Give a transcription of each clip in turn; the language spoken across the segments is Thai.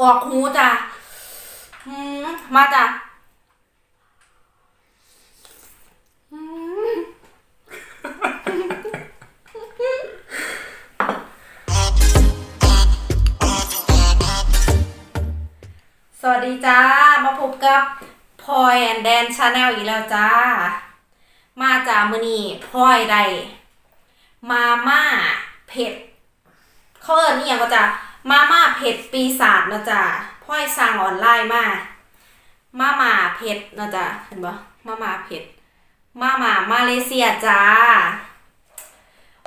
ออกหูจ้ะอืมมาจ้ะอืมสวัสดีจ้า มาพบกับพลอยแอนแดนชาแนลอีกแล้วจ้า มาจ้ามือนี่พลอยไดมาม่าเผ็ดเขาเอิญนี่ยังก็จะ มาม่าเผ็ดปีศาจนะจ๊ะพ่อยสั่งออนไลน์มามาม่าเผ็ดนะจ๊ะเห็นปะมาม่าเผ็ดมาม่ามาเลเซียจ้า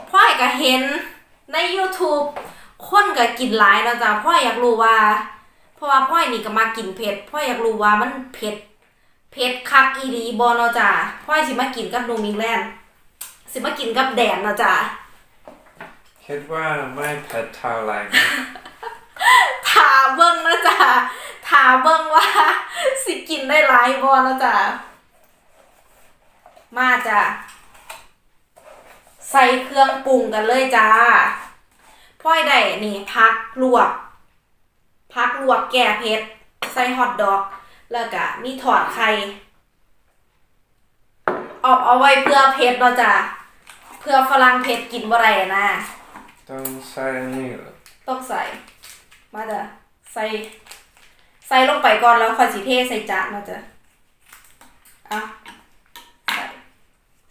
พ่อยก็เห็นใน YouTube คนก็กินหลายนะจ๊ะพ่อยอยากรู้ว่า เพราะว่าพ่อยนี่ก็มากินเผ็ดพ่อยอยากรู้ว่ามันเผ็ดเผ็ดคักอีดีบอนะจ๊ะพ่อยสิมากินกับนูมิงแลนด์สิมากินกับแดนนะจ๊ะคิดว่าไม่เผ็ดเท่าไหร่นะ ถาเบิ้งนะจ๊ะถาเบิ้งว่า สิกินได้หลายบอนะจ๊ะมาจ้ะใส่เครื่องปรุงกันเลยจ้าพ่อยได้นี่พักลวกพักลวกแก่เผ็ดใส่ฮอทดอก แล้วก็มีถอดไข่เอาเอาไว้เพื่อเผ็ดเนาะจ้ะเพื่อฝรั่งเผ็ดกินบ่ได้นะ ต้องใส่นี่เหรอต้องใส่ มาจ้ะใส่ใส่ลงไปก่อนแล้วค่อยสีเทใส่จานมาจ้ะอะใส่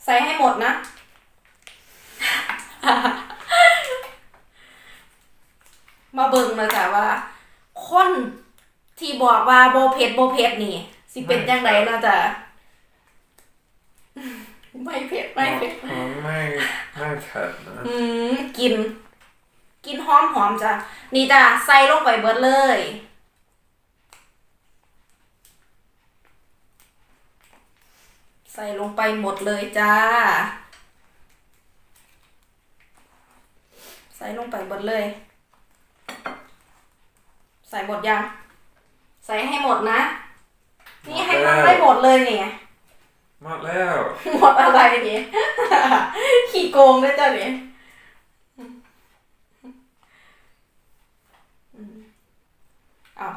ใส่ให้หมดนะมาเบิ่งมาจ้ะว่า คนที่บอกว่าโบเผ็ดโบเผ็ดนี่ สิเป็นจังไดนะจ๊ะไม่เผ็ดไม่เผ็ดผมไม่ไม่เผ็ดนะอืมกิน กินหอมหอมจ้ะ นี่จ้ะใส่ลงไปเบิดเลย ใส่ลงไปหมดเลยจ้า ใส่ลงไปหมดเลย ใส่หมดยัง ใส่ให้หมดนะ นี่ให้มันได้หมดเลยเนี่ยหมดแล้ว หมดอะไรเนี่ย ขี้โกงด้วยจ้ะเนี่ยเอา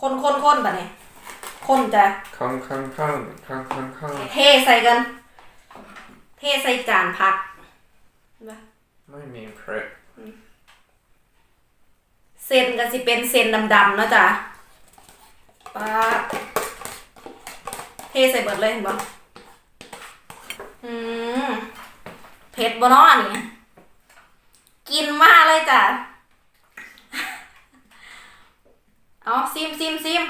คนคนคนปะเนี่ยคนจะคองคองคองคองคองคองเทใส่กัน เทใส่จานพัก ไม่มีเผ็ดเส้นก็สิเป็นเส้นดำๆเนาะจ้ะป้าบเทใส่เบิดเลยเห็นปะอืมเผ็ดบ่เนาะนี่ กินมากเลยจ้ะ เอาซิมซิมซิม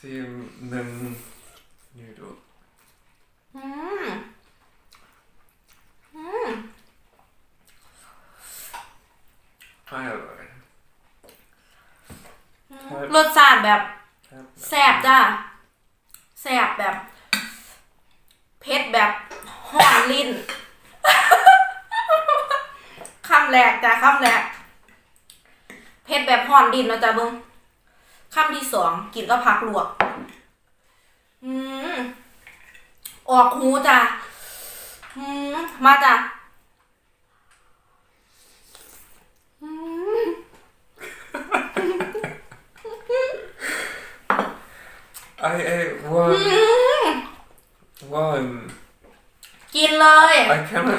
ซิมหนึ่งยูดูอืมอืมไม่อร่อยรสชาติแบบครับแซ่บจ้ะแซ่บแบบเผ็ดแบบห่อนลิ้น คำแรกจ้ะ คำแรกเผ็ดแบบห่อนลิ้นเนาะจ้ะเบิ้งคำที่สองกินก็ผักลวก อืมออกหูจ้ะอืมมาจ้ะอืมไอเอ one one กินเลย I cannot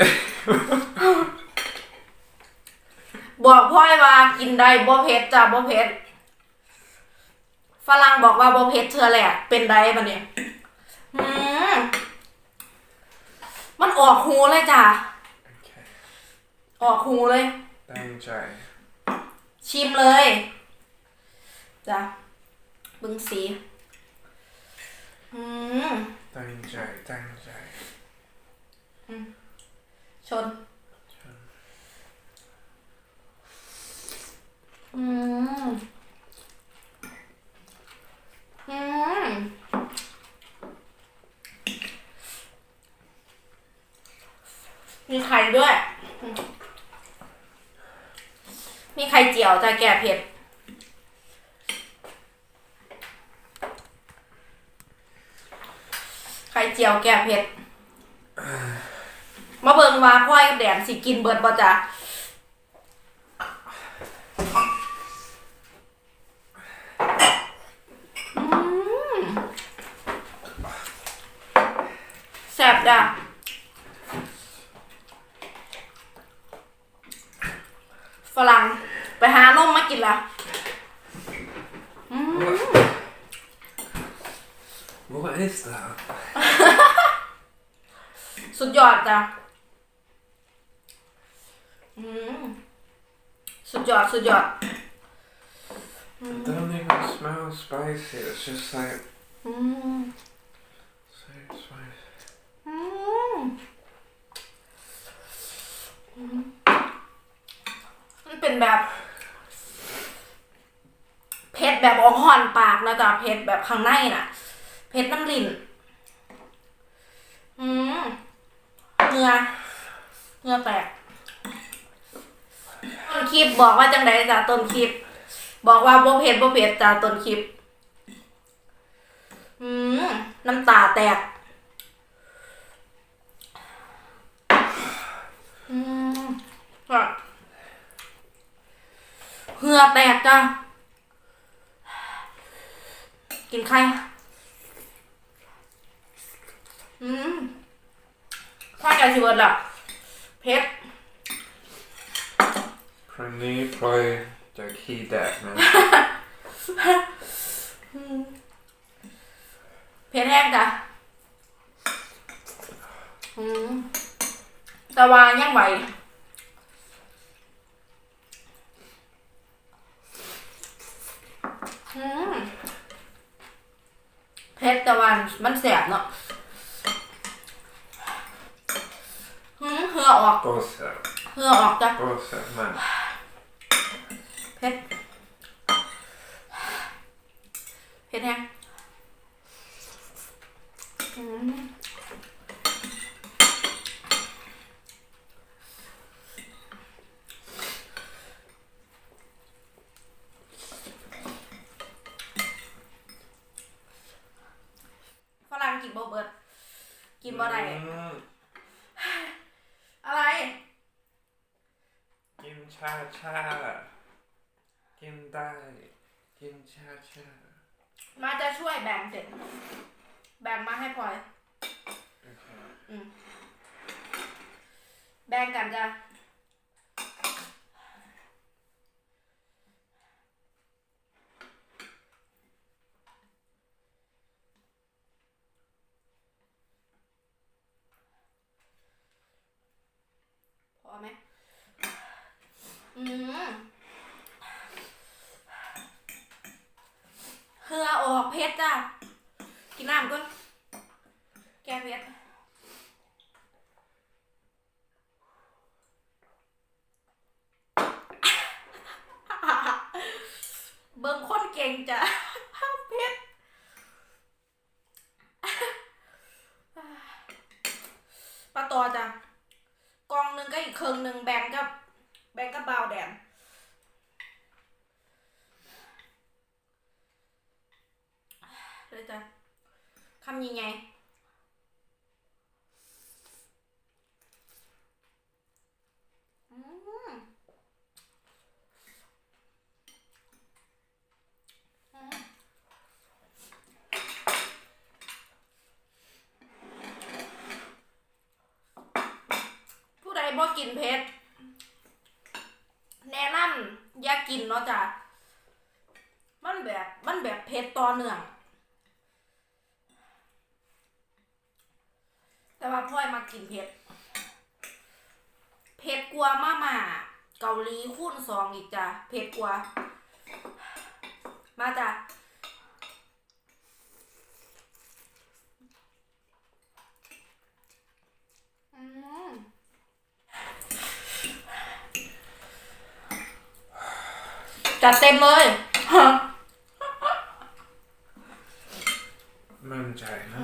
บอก พ่อยว่ากินได้บ่เผ็ดจ้ะบ่เผ็ดฝรั่งบอกว่าบ่เผ็ดเธอแหละ เป็นได้ปะเนี่ยอืมมันออกหูเลยจ้ะ okay ออกหูเลย ตั้งใจ ชิมเลยจ้ะบึงสีอืมตั้งใจ ตั้งใจ ชน อืม อืม มีไข่ด้วย มีไข่เจียวจะแก่เผ็ด ไข่เจียวแก่เผ็ด มาเบิงว่าพ่อยกับแดนสิกินเบิดบ่จ้ะ จ้ะฝรั่งไปหานมมากินละอืม What is that? สุดยอดจ้ะอืมสุดยอด สุดยอด It don't even smell spicy. It's just like อืม so spicy. อืมอืมมัน เป็นแบบเผ็ดแบบออกห่อนปากนะจ๊ะเผ็ดแบบข้างในน่ะเผ็ดน้ำลิ้นอืมเหงือเหงือแตกต้นคลิปบอกว่าจังไดจ้ะต้นคลิป บอกว่าบ่เผ็ดบ่เผ็ดจ้ะต้นคลิป อืมน้ำตาแตก อืมค่ะเห งื่อแตกจ้ะกินไข่อืมข้าวไก่สิเบิร์ดละเผ็ด Prynu ploy the key deck man. เผ็ดแห้งจ้ะอืมแต่ว่ายังไหว อืม เผ็ดแต่ว่ามันแสบเนาะอืมเหงื่อออก Bossa. เหงื่อออกจ้ะ Bossa man. เผ็ดเผ็ดแห้งอืมฝรั่งกินบ่เบิด กิ นบ่ได้ Mm, อะไร Kim cha cha. Kim dai. Kim cha cha. มาจะช่วยแบ่งเสร็จ แบ่งมาให้พลอย อืมแบ่งกันจ้ะ พอไหมอืมเหือออกเพชรจ้ะ กินน้ำก่อน แกเพชรเบิ่งคนเก่งจ้ะ เพชร ปลาตอจ้ะ กองหนึ่งก็อีกครึ่งหนึ่งแบ่งกับ แบ่งกับบาวแดน เลยจ้ะ คำยังไง ผู้ใดบ่กินเผ็ด แนะนำอย่ากินเนาะจ้ะ มันแบบ มันแบบเผ็ดต่อเนื่อง แต่ว่าพ่อยมากินเผ็ด เผ็ดกว่ามาม่าเกาหลีคูณสองอีกจ้ะ เผ็ดกว่ามาจ้ะอืมจัดเต็มเลย Mangina.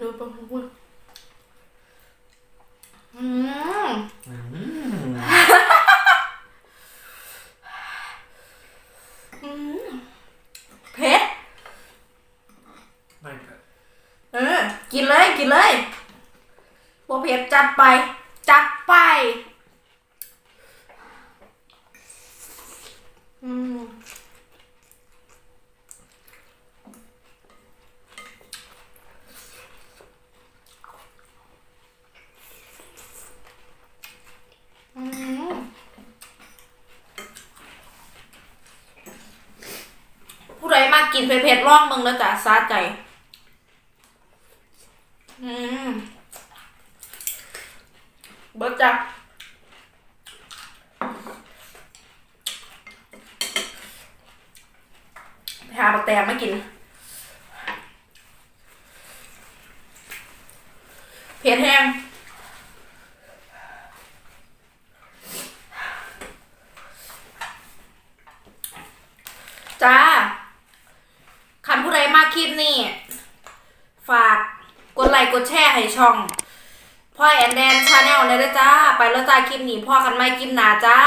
ดูปะพูด อืม Mm. อืมเผ็ด Like that. เออ กินเลย กินเลยบัวเผ็ดจัดไป จัดไป อืม นเผ็ดๆร่องมึงแล้วจ้ะซาใจ อืมเบิดจ้ะหาบักแตงมากิน เผ็ดแห้ง จ้า คันผู้ใดมาคลิปนี้ ฝากกดไลค์กดแชร์ ให้ช่องพ่อแอนแดนชาแนลเลยนะจ้า ไปแล้วจ้าคลิปนี้พ่อกันไม่คลิปหนาจ้า